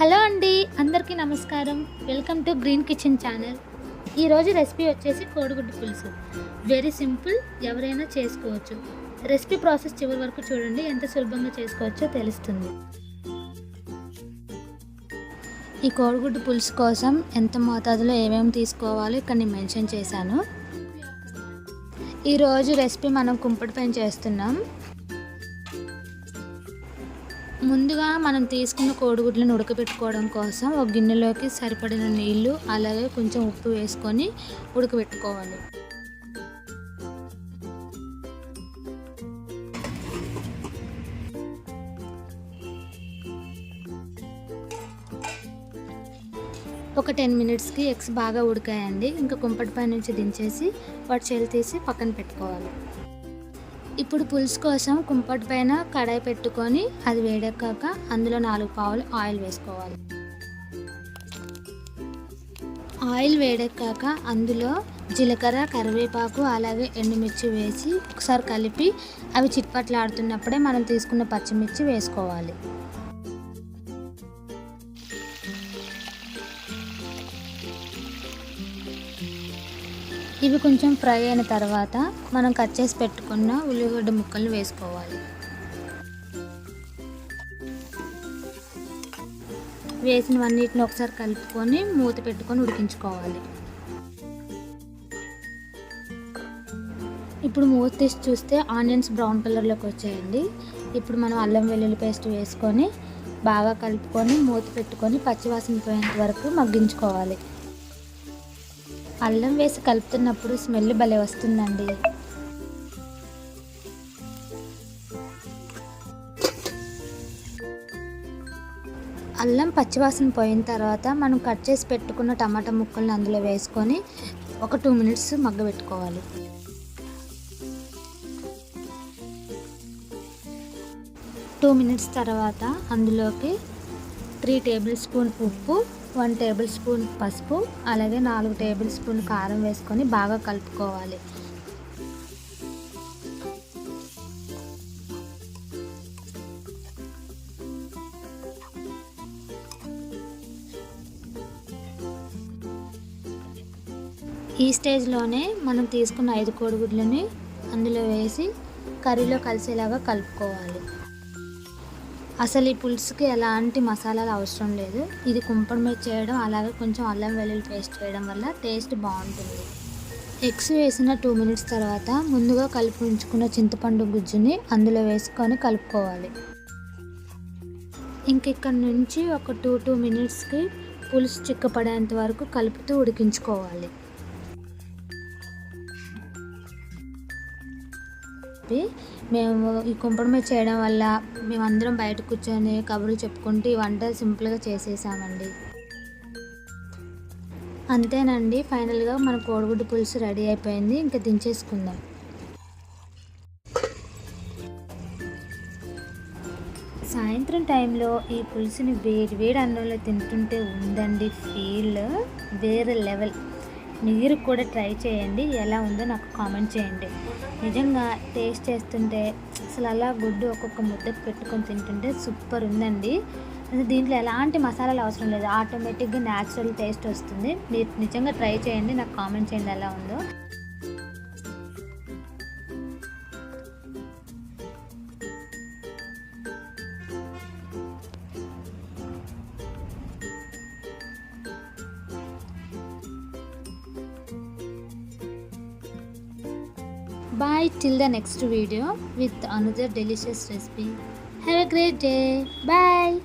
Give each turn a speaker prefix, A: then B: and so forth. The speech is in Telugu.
A: హలో అండి అందరికీ నమస్కారం. Welcome to Green Kitchen channel. ఈరోజు రెసిపీ వచ్చేసి కోడిగుడ్డు పులుసు. వెరీ సింపుల్ ఎవరైనా చేసుకోవచ్చు. రెసిపీ ప్రాసెస్ చివరి వరకు చూడండి ఎంత సులభంగా చేసుకోవచ్చో తెలుస్తుంది. ఈ కోడిగుడ్డు పులుసు కోసం ఎంత మోతాదులో ఏమేమి తీసుకోవాలో ఇక్కడ నేను మెన్షన్ చేశాను. ఈరోజు రెసిపీ మనం కుంపటి పైన చేస్తున్నాం. ముందుగా మనం తీసుకున్న కోడిగుడ్లను ఉడకబెట్టుకోవడం కోసం ఒక గిన్నెలోకి సరిపడిన నీళ్ళు అలాగే కొంచెం ఉప్పు వేసుకొని ఉడకబెట్టుకోవాలి. ఒక టెన్ మినిట్స్కి ఎగ్స్ బాగా ఉడికాయండి. ఇంకా కుంపటి పై నుంచి దించేసి వాటి చెల్లి తీసి పక్కన పెట్టుకోవాలి. ఇప్పుడు పులుసు కోసం కుంపటి పైన కడాయి పెట్టుకొని అది వేడెక్కాక అందులో నాలుగు పావులు ఆయిల్ వేసుకోవాలి. ఆయిల్ వేడెక్కాక అందులో జీలకర్ర కరివేపాకు అలాగే ఎండుమిర్చి వేసి ఒకసారి కలిపి అవి చిట్పట్లాడుతున్నప్పుడే మనం తీసుకున్న పచ్చిమిర్చి వేసుకోవాలి. ఇవి కొంచెం ఫ్రై అయిన తర్వాత మనం కట్ చేసి పెట్టుకున్న ఉల్లిగడ్డ ముక్కలు వేసుకోవాలి. వేసినవన్నిటిని ఒకసారి కలుపుకొని మూత పెట్టుకొని ఉడికించుకోవాలి. ఇప్పుడు మూత తీసి చూస్తే ఆనియన్స్ బ్రౌన్ కలర్లోకి వచ్చాయండి. ఇప్పుడు మనం అల్లం వెల్లుల్లి పేస్ట్ వేసుకొని బాగా కలుపుకొని మూత పెట్టుకొని పచ్చివాసన పోయేంత వరకు మగ్గించుకోవాలి. అల్లం వేసి కలుపుతున్నప్పుడు స్మెల్ భలే వస్తుందండి. అల్లం పచ్చివాసన పోయిన తర్వాత మనం కట్ చేసి పెట్టుకున్న టమాటా ముక్కల్ని అందులో వేసుకొని ఒక టూ మినిట్స్ మగ్గబెట్టుకోవాలి. టూ మినిట్స్ తర్వాత అందులోకి త్రీ టేబుల్ స్పూన్ ఉప్పు వన్ టేబుల్ స్పూన్ పసుపు అలాగే నాలుగు టేబుల్ స్పూన్ కారం వేసుకొని బాగా కలుపుకోవాలి. ఈ స్టేజ్లోనే మనం తీసుకున్న ఐదు కోడిగుడ్లని అందులో వేసి కర్రీలో కలిసేలాగా కలుపుకోవాలి. అసలు ఈ పులుసుకి ఎలాంటి మసాలాలు అవసరం లేదు. ఇది కుంపడి మీద చేయడం అలాగే కొంచెం అల్లం వెల్లుల్లి పేస్ట్ చేయడం వల్ల టేస్ట్ బాగుంటుంది. ఎగ్స్ వేసిన టూ మినిట్స్ తర్వాత ముందుగా కలిపి ఉంచుకున్న చింతపండు గుజ్జుని అందులో వేసుకొని కలుపుకోవాలి. ఇంక ఇక్కడ నుంచి ఒక టూ టూ మినిట్స్కి పులుసు చిక్కపడేంత వరకు కలుపుతూ ఉడికించుకోవాలి. మేము ఈ కుంపడమే చేయడం వల్ల మేమందరం బయట కూర్చొని కబుర్లు చెప్పుకుంటూ ఈ వంట సింపుల్గా చేసేసామండి. అంతేనండి ఫైనల్గా మన కోడిగుడ్డు పులుసు రెడీ అయిపోయింది ఇంకా దించేసుకుందాం. సాయంత్రం టైంలో ఈ పులుసుని వేడి వేడి అన్నంలో తింటుంటే ఉందండి ఫీల్ వేరే లెవెల్. మీరు కూడా ట్రై చేయండి. ఎలా ఉందో నాకు కామెంట్ చేయండి. నిజంగా టేస్ట్ చేస్తుంటే అసలు అలా గుడ్డు ఒక్కొక్క ముద్దకు పెట్టుకొని తింటుంటే సూపర్ ఉందండి. అసలు దీంట్లో ఎలాంటి మసాలాలు అవసరం లేదు. ఆటోమేటిక్గా న్యాచురల్ టేస్ట్ వస్తుంది. మీరు నిజంగా ట్రై చేయండి. నాకు కామెంట్ చేయండి ఎలా ఉందో. Bye till the next video with another delicious recipe. Have a great day. Bye.